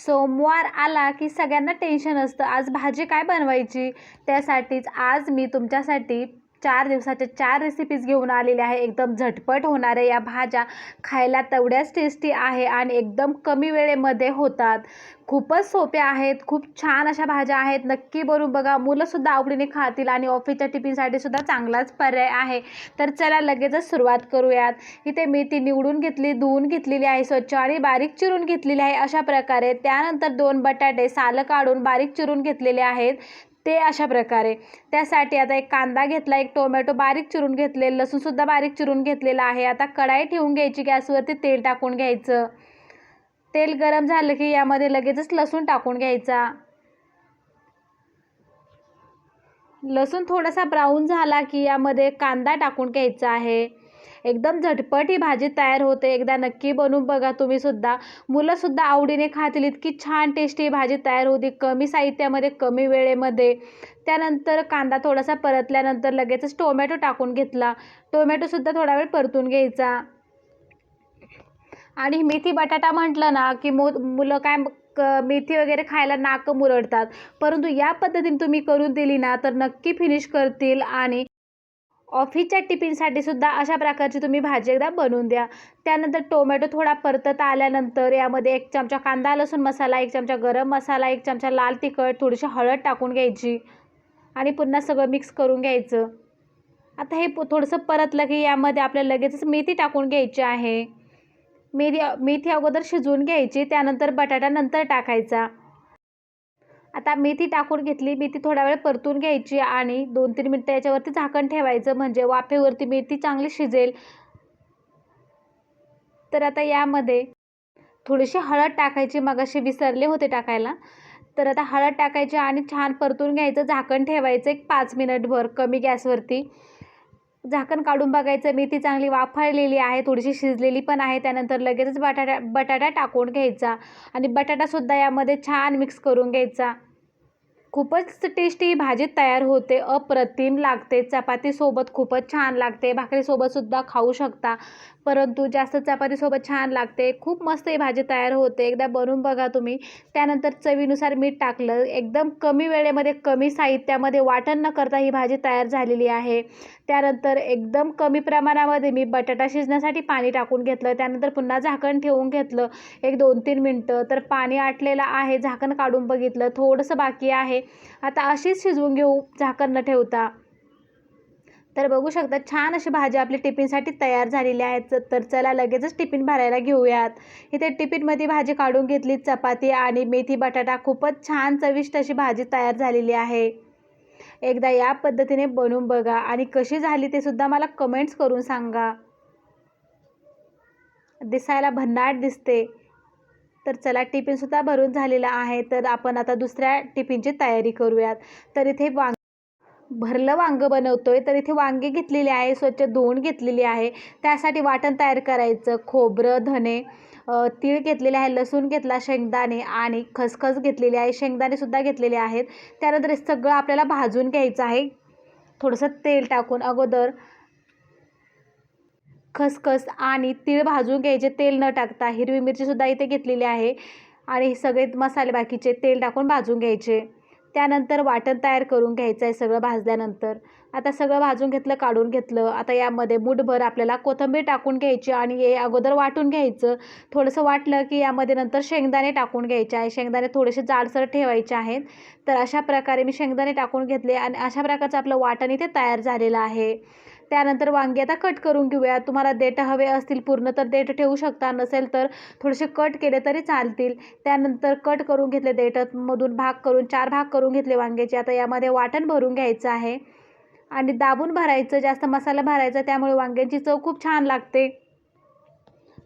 सोमवार आला की सगळ्यांना टेन्शन असतं. आज भाजी काय बनवायची? त्यासाठीच आज मी तुमच्यासाठी चार दिवसाच्या चार रेसिपीज घेऊन आलेल्या आहे. एकदम झटपट होणाऱ्या या भाज्या खायला तेवढ्याच टेस्टी आहे आणि एकदम कमी वेळेमध्ये होतात. खूपच सोप्या आहेत. खूप छान अशा भाज्या आहेत. नक्की बनवून बघा. मुलंसुद्धा आवडीने खातील आणि ऑफिसच्या टिफिनसाठी सुद्धा चांगलाच पर्याय आहे. तर चला लगेचच सुरुवात करूयात. इथे मेथी निवडून घेतली धुवून घेतलेली आहे स्वच्छ आणि बारीक चिरून घेतलेली आहे. अशा प्रकारे त्यानंतर दोन बटाटे सालं काढून बारीक चिरून घेतलेले आहेत. ते अशा प्रकारे. त्यासाठी आता एक कांदा घेतला एक टोमॅटो बारीक चिरून घेतले लसूणसुद्धा बारीक चिरून घेतलेला आहे. आता कढाई ठेवून घ्यायची गॅसवरती तेल टाकून घ्यायचं. तेल गरम झालं की यामध्ये लगेचच लसूण टाकून घ्यायचा. लसूण थोडासा ब्राऊन झाला की यामध्ये कांदा टाकून घ्यायचा आहे. एकदम झटपट ही भाजी तयार होते. एकदा नक्की बनवून बघा तुम्हीसुद्धा मुलंसुद्धा आवडीने खातील. इतकी छान टेस्टी भाजी तयार होती. कमी साहित्यामध्ये कमी वेळेमध्ये. त्यानंतर कांदा थोडासा परतल्यानंतर लगेचच टोमॅटो टाकून घेतला. टोमॅटोसुद्धा थोडा वेळ परतून घ्यायचा. आणि मेथी बटाटा म्हटलं ना की मो मुलं काय क मेथी वगैरे खायला नाक मुरडतात. परंतु या पद्धतीने तुम्ही करून दिली ना तर नक्की फिनिश करतील आणि ऑफिसच्या टिफिनसाठी सुद्धा अशा प्रकारची तुम्ही भाजी एकदा बनवून द्या. त्यानंतर टोमॅटो थोडा परतत आल्यानंतर यामध्ये एक चमचा कांदा लसूण मसाला एक चमचा गरम मसाला एक चमचा लाल तिखट थोडीशी हळद टाकून घ्यायची आणि पुन्हा सगळं मिक्स करून घ्यायचं. आता हे थोडंसं परतलं की यामध्ये आपल्याला लगेचच मेथी टाकून घ्यायची आहे. मेथी मेथी अगोदर शिजवून घ्यायची त्यानंतर बटाटा नंतर टाकायचा. आता मेथी टाकून घेतली मेथी थोडा वेळ परतून घ्यायची आणि दोन तीन मिनटं याच्यावरती झाकण ठेवायचं म्हणजे वाफेवरती मेथी चांगली शिजेल. तर आता यामध्ये थोडीशी हळद टाकायची मगाशी विसरले होते टाकायला. तर आता हळद टाकायची आणि छान परतून घ्यायचं झाकण ठेवायचं एक पाच मिनटभर कमी गॅसवरती. झाकण काढून बघायचं मेथी चांगली वाफळलेली आहे थोडीशी शिजलेली पण आहे त्यानंतर लगेचच बटाटा बटाटा टाकून घ्यायचा. आणि बटाटासुद्धा यामध्ये छान मिक्स करून घ्यायचा. खूपच टेस्टी भाजी तयार होते. अप्रतिम लागते. चपातीसोबत खूपच छान लागते. भाकरीसोबतसुद्धा खाऊ शकता. परंतु जास्त चपातीसोबत छान लागते. खूप मस्त ही भाजी तयार होते. एकदा बनवून बघा तुम्ही. त्यानंतर चवीनुसार मीठ टाकलं. एकदम कमी वेळेमध्ये कमी साहित्यामध्ये वाटण न करता ही भाजी तयार झालेली आहे. त्यानंतर एकदम कमी प्रमाणामध्ये मी बटाटा शिजण्यासाठी पाणी टाकून घेतलं. त्यानंतर पुन्हा झाकण ठेवून घेतलं. एक दोन तीन मिनटं. तर पाणी आटलेलं आहे. झाकण काढून बघितलं. थोडंसं बाकी आहे. आता अशीच शिजवून घेऊ. झाकण न ठेवता. तर बघू शकता छान अशी भाजी आपली टिफिनसाठी तयार झालेली आहे. तर चला लगेचच टिफिन भरायला घेऊयात. इथे टिफिनमध्ये भाजी काढून घेतली चपाती आणि मेथी बटाटा खूपच छान चविष्ट अशी भाजी तयार झालेली आहे. एकदा या पद्धतीने बनवून बघा आणि कशी झाली ते सुद्धा मला कमेंट्स करून सांगा. दिसायला भन्नाट दिसते. तर चला टिफिनसुद्धा भरून झालेला आहे. तर आपण आता दुसऱ्या टिफिनची तयारी करूयात. तर इथे वांग भरलं वांगं बनवतो आहे तर इथे वांगे घेतलेली आहे स्वच्छ धुवून घेतलेली आहे. त्यासाठी वाटण तयार करायचं खोबरं धने तीळ घेतलेले आहे लसूण घेतला शेंगदाणे आणि खसखस घेतलेली आहे शेंगदाणेसुद्धा घेतलेले आहेत. त्यानंतर सगळं आपल्याला भाजून घ्यायचं आहे. थोडंसं तेल टाकून अगोदर खसखस आणि तीळ भाजून घ्यायचे. तेल न टाकता हिरवी मिरचीसुद्धा इथे घेतलेली आहे. आणि सगळे मसाले बाकीचे तेल टाकून भाजून घ्यायचे. त्यानंतर वाटण तयार करून घ्यायचं आहे सगळं भाजल्यानंतर. आता सगळं भाजून घेतलं काढून घेतलं. आता यामध्ये मुठभर आपल्याला कोथिंबीर टाकून घ्यायची आणि हे अगोदर वाटून घ्यायचं. थोडंसं वाटलं की यामध्ये नंतर शेंगदाणे टाकून घ्यायचे आहे. शेंगदाणे थोडेसे जाडसर ठेवायचे आहेत. तर अशा प्रकारे मी शेंगदाणे टाकून घेतले आणि अशा प्रकारचं आपलं वाटण इथे तयार झालेलं आहे. त्यानंतर वांगी आता कट करून घेऊया. तुम्हाला देठ हवे असतील पूर्ण तर देठ ठेवू शकता. नसेल तर थोडेसे कट केले तरी चालतील. त्यानंतर कट करून घेतले देठमधून भाग करून चार भाग करून घेतले वांग्याचे. आता यामध्ये वाटण भरून घ्यायचं आहे. आणि दाबून भरायचं जास्त मसाला भरायचा त्यामुळे वांग्यांची चव खूप छान लागते.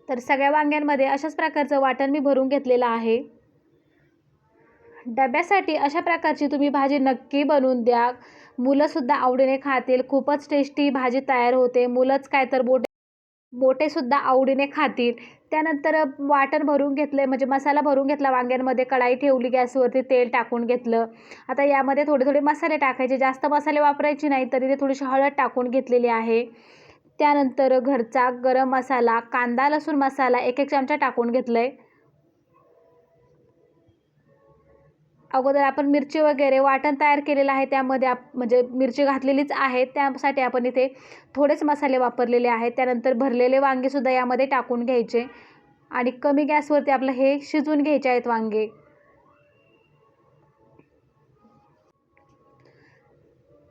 तर सगळ्या वांग्यांमध्ये अशाच प्रकारचं वाटण मी भरून घेतलेलं आहे. डब्यासाठी अशा प्रकारची तुम्ही भाजी नक्की बनवून द्या. मुलंसुद्धा आवडीने खातील. खूपच टेस्टी भाजी तयार होते. मुलंच काय तर बोटे बोटेसुद्धा आवडीने खातील. त्यानंतर वाटण भरून घेतलं म्हणजे मसाला भरून घेतला वांग्यांमध्ये. कढाई ठेवली गॅसवरती. तेल टाकून घेतलं. आता यामध्ये थोडे थोडे मसाले टाकायचे. जास्त मसाले वापरायचे नाही तरी ते थोडीशी हळद टाकून घेतलेली आहे. त्यानंतर घरचा गरम मसाला कांदा लसूण मसाला एक एक चमचा टाकून घेतलं आहे अगोदर आपण मिरची वगैरे वाटण तयार केलेलं आहे त्यामध्ये आप म्हणजे मिरची घातलेलीच आहे त्यासाठी आपण इथे थोडेच मसाले वापरलेले आहेत. त्यानंतर भरलेले वांगेसुद्धा यामध्ये टाकून घ्यायचे. आणि कमी गॅसवरती आपलं हे शिजवून घ्यायचे आहेत वांगे.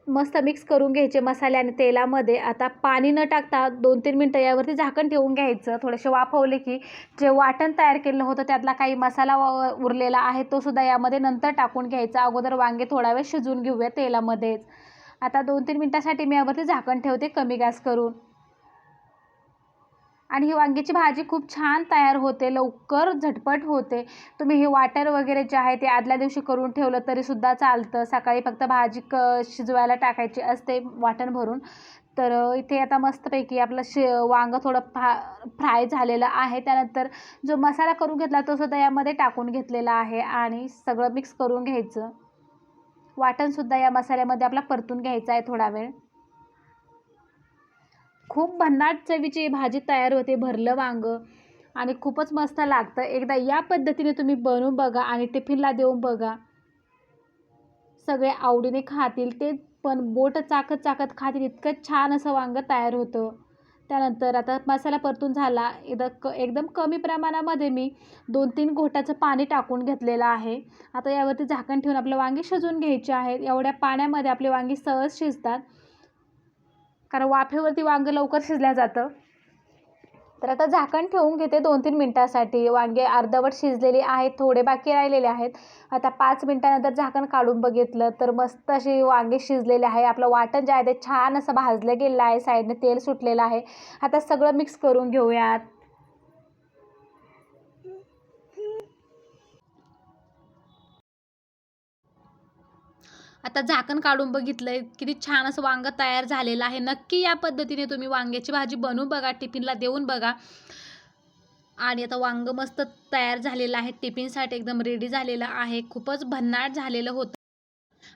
मस्त मिक्स करून घ्यायचे मसाले आणि तेलामध्ये. आता पाणी न टाकता दोन तीन मिनटं यावरती झाकण ठेवून घ्यायचं. थोडेसे वाफवले की जे वाटण तयार केलं होतं त्यातला काही मसाला उरलेला आहे तो सुद्धा यामध्ये नंतर टाकून घ्यायचा. अगोदर वांगे थोडा वेळ शिजवून घेऊया तेलामध्येच. आता दोन तीन मिनटासाठी मी यावरती झाकण ठेवते कमी गॅस करून. आणि ही वांग्याची भाजी खूप छान तयार होते लवकर झटपट होते. तुम्ही हे वाटर वगैरे जे आहे ते आदल्या दिवशी करून ठेवलं तरीसुद्धा चालतं. सकाळी फक्त भाजी क शिजवायला टाकायची असते वाटण भरून. तर इथे आता मस्तपैकी आपलं शे वांगं थोडं फा फ्राय झालेलं आहे. त्यानंतर जो मसाला करून घेतला तो सुद्धा यामध्ये टाकून घेतलेला आहे आणि सगळं मिक्स करून घ्यायचं. वाटणसुद्धा या मसाल्यामध्ये आपला परतून घ्यायचा आहे थोडा वेळ. खूप भन्नाट चवीची भाजी तयार होते भरलं वांगं. आणि खूपच मस्त लागतं. एकदा या पद्धतीने तुम्ही बनवून बघा आणि टिफिनला देऊन बघा. सगळे आवडीने खातील. ते पण बोट चाकत चाकत खातील. इतकं छान असं वांगं तयार होतं. त्यानंतर आता मसाला परतून झाला. एकदा क एकदम कमी प्रमाणामध्ये मी दोन तीन घोटाचं पाणी टाकून घेतलेलं आहे. आता यावरती झाकण ठेवून आपलं वांगी शिजवून घ्यायचे आहेत. एवढ्या पाण्यामध्ये आपले वांगी सहज शिजतात. कारण वाफेवरती वांगं लवकर शिजल्या जातं. तर आता झाकण ठेवून घेते दोन तीन मिनटासाठी. वांगे अर्धवट शिजलेली आहेत थोडे बाकी राहिलेले आहेत. आता पाच मिनटानंतर झाकण काढून बघितलं तर मस्त अशी वांगे शिजलेले आहे. आपलं वाटण जे आहे ते छान असं भाजलं गेलं आहे. साईडने तेल सुटलेलं आहे. आता सगळं मिक्स करून घेऊयात. आता झाकण काढून बघितलंय किती छान असं वांगं तयार झालेलं आहे. नक्की या पद्धतीने तुम्ही वांग्याची भाजी बनवून बघा टिफिनला देऊन बघा. आणि आता वांग मस्त तयार झालेलं आहे टिफिनसाठी एकदम रेडी झालेलं आहे. खूपच भन्नाट झालेलं होतं.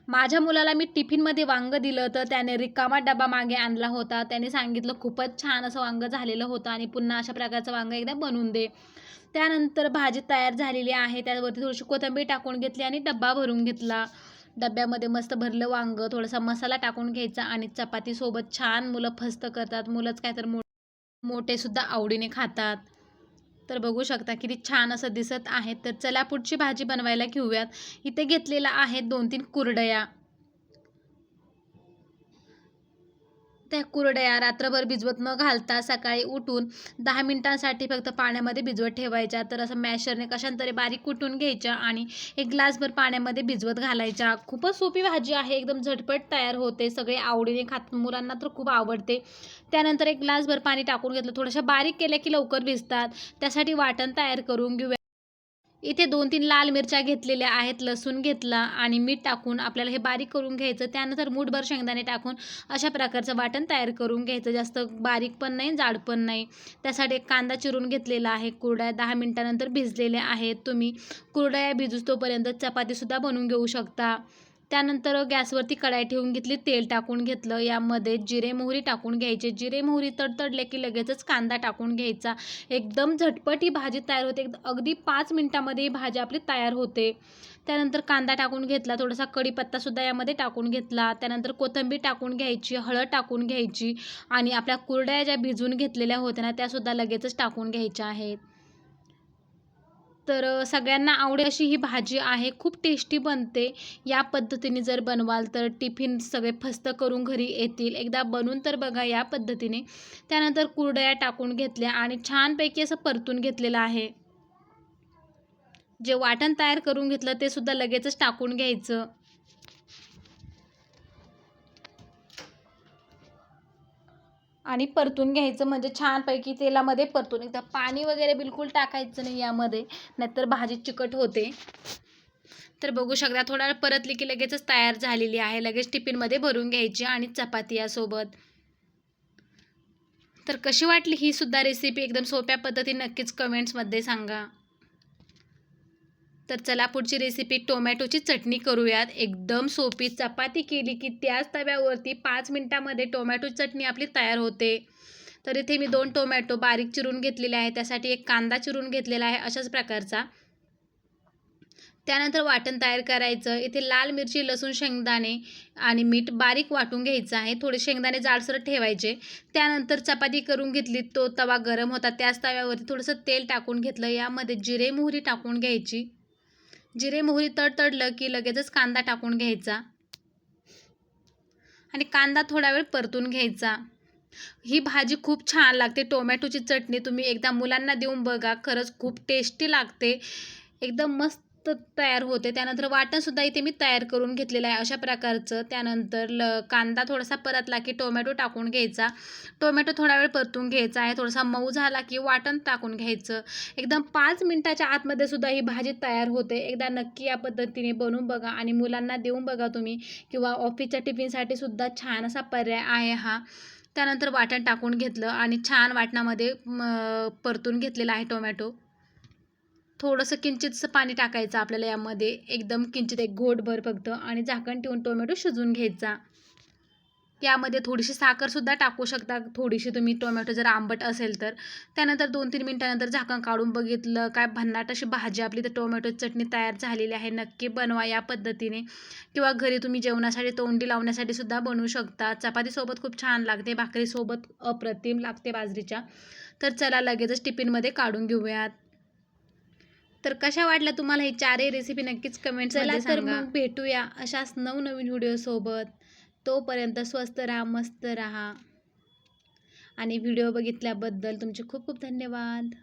माझ्या मुलाला मी टिफिनमध्ये वांग दिलं तर त्याने रिकामा डबा मागे आणला होता. त्याने सांगितलं खूपच छान असं वांग झालेलं होतं आणि पुन्हा अशा प्रकारचं वांग एकदा बनवून दे. त्यानंतर भाजी तयार झालेली आहे. त्यावरती थोडीशी कोथिंबीर टाकून घेतली आणि डब्बा भरून घेतला. डब्यामध्ये मस्त भरलं वांगं थोडासा मसाला टाकून घ्यायचा आणि चपातीसोबत छान मुलं फस्त करतात. मुलंच काय तर मो मोठेसुद्धा आवडीने खातात. तर बघू शकता किती छान असं दिसत आहे तर चला पुढची भाजी बनवायला घेऊयात. इथे घेतलेला आहे दोन तीन कुरडया. त्या कुरड्या रात्रभर भिजवत न घालता सकाळी उठून दहा मिनिटांसाठी फक्त पाण्यामध्ये भिजवत ठेवायच्या. तर असं मॅशरने कशांतरी बारीक कुटून घ्यायच्या आणि एक ग्लासभर पाण्यामध्ये भिजवत घालायच्या. खूपच सोपी भाजी आहे. एकदम झटपट तयार होते. सगळे आवडीने खात मुलांना तर खूप आवडते. त्यानंतर एक ग्लासभर पाणी टाकून घेतलं. थोड्याशा बारीक केल्या की लवकर भिजतात. त्यासाठी वाटण तयार करून घेऊया. इथे दोन तीन लाल मिरच्या घेतलेल्या आहेत लसूण घेतला आणि मीठ टाकून आपल्याला हे बारीक करून घ्यायचं. त्यानंतर मूठभर शेंगदाणे टाकून अशा प्रकारचं वाटण तयार करून घ्यायचं. जास्त बारीक पण नाही जाड पण नाही. त्यासाठी एक कांदा चिरून घेतलेला आहे. कुरड्या दहा मिनटानंतर भिजलेल्या आहेत. तुम्ही कुरड्या भिजूस तोपर्यंत चपातीसुद्धा बनवून घेऊ शकता. त्यानंतर गॅसवरती कढाई ठेवून घेतली तेल टाकून घेतलं यामध्ये जिरे मोहरी टाकून घ्यायचे. जिरे मोहरी तडतडले की लगेचच कांदा टाकून घ्यायचा. एकदम झटपट ही भाजी तयार होते. अगदी पाच मिनटामध्ये ही भाजी आपली तयार होते. त्यानंतर कांदा टाकून घेतला थोडासा कढीपत्तासुद्धा यामध्ये टाकून घेतला. त्यानंतर कोथिंबीर टाकून घ्यायची हळद टाकून घ्यायची आणि आपल्या कुरड्या ज्या भिजून घेतलेल्या होत्या ना त्यासुद्धा लगेचच टाकून घ्यायच्या आहेत. तर सगळ्यांना आवडेल अशी ही भाजी आहे. खूप टेस्टी बनते. या पद्धतीने जर बनवाल तर टिफिन सगळे फस्त करून घरी येतील. एकदा बनवून तर बघा या पद्धतीने. त्यानंतर कुरडया टाकून घेतल्या आणि छानपैकी असं परतून घेतलेलं आहे. जे वाटण तयार करून घेतलं ते सुद्धा लगेचच टाकून घ्यायचं. आणि परतून घ्यायचं म्हणजे छानपैकी तेलामध्ये परतून. एकदा पाणी वगैरे बिलकुल टाकायचं नाही यामध्ये नाहीतर भाजी चिकट होते. तर बघू शकता थोडा वेळ परतली की लगेचच तयार झालेली आहे. लगेच टिफिनमध्ये भरून घ्यायची आणि चपाती यासोबत. तर कशी वाटली ही सुद्धा रेसिपी एकदम सोप्या पद्धतीने नक्कीच कमेंट्समध्ये सांगा. तर चला पुढची रेसिपी टोमॅटोची चटणी करूयात. एकदम सोपी. चपाती केली की त्याच तव्यावरती पाच मिनटामध्ये टोमॅटो चटणी आपली तयार होते. तर इथे मी दोन टोमॅटो बारीक चिरून घेतलेले आहे त्यासाठी एक कांदा चिरून घेतलेला आहे अशाच प्रकारचा. त्यानंतर वाटण तयार करायचं. इथे लाल मिरची लसूण शेंगदाणे आणि मीठ बारीक वाटून घ्यायचं आहे. थोडे शेंगदाणे जाडसर ठेवायचे. त्यानंतर चपाती करून घेतली. तो तवा गरम होता. त्याच तव्यावरती थोडंसं तेल टाकून घेतलं. यामध्ये जिरे मोहरी टाकून घ्यायची. जिरे मोहरी तडतडलं की लगेचच कांदा टाकून घ्यायचा. आणि कांदा थोडा वेळ परतून घ्यायचा. ही भाजी खूप छान लागते. टोमॅटोची चटणी तुम्ही एकदा मुलांना देऊन बघा. खरंच खूप टेस्टी लागते. एकदम मस्त तयार होते. त्यानंतर वाटणसुद्धा इथे मी तयार करून घेतलेलं आहे. अशा प्रकारचं. त्यानंतर ल कांदा थोडासा परतला की टोमॅटो टाकून घ्यायचा. टोमॅटो थोडा वेळ परतून घ्यायचा आहे. थोडासा मऊ झाला की वाटण टाकून घ्यायचं. एकदम पाच मिनटाच्या आतमध्ये सुद्धा ही भाजी तयार होते. एकदा नक्की या पद्धतीने बनवून बघा आणि मुलांना देऊन बघा तुम्ही किंवा ऑफिसच्या टिफिनसाठी सुद्धा छान असा पर्याय आहे हा. त्यानंतर वाटण टाकून घेतलं आणि छान वाटणामध्ये परतून घेतलेलं आहे टोमॅटो. थोडंसं किंचितसं पाणी टाकायचं आपल्याला यामध्ये. एकदम किंचित एक घोटभर फक्त. आणि झाकण ठेवून टोमॅटो शिजवून घ्यायचा. यामध्ये थोडीशी साखरसुद्धा टाकू शकता. थोडीशी तुम्ही टोमॅटो जर आंबट असेल तर. त्यानंतर दोन तीन मिनटानंतर झाकण काढून बघितलं. काय भन्नाट अशी भाजी आपली तर टोमॅटो चटणी तयार झालेली आहे. नक्की बनवा या पद्धतीने. किंवा घरी तुम्ही जेवणासाठी तोंडी लावण्यासाठी सुद्धा बनवू शकता. चपातीसोबत खूप छान लागते. भाकरीसोबत अप्रतिम लागते बाजरीच्या. तर चला लगेचच टिफिनमध्ये काढून घेऊयात. तर कशा वाटल्या तुम्हाला ही चारही रेसिपी नक्कीच कमेंट चला तर मग भेटूया अशाच नवनवीन व्हिडिओसोबत तोपर्यंत स्वस्त राहा मस्त राहा. आणि व्हिडिओ बघितल्याबद्दल तुमचे खूप खूप धन्यवाद.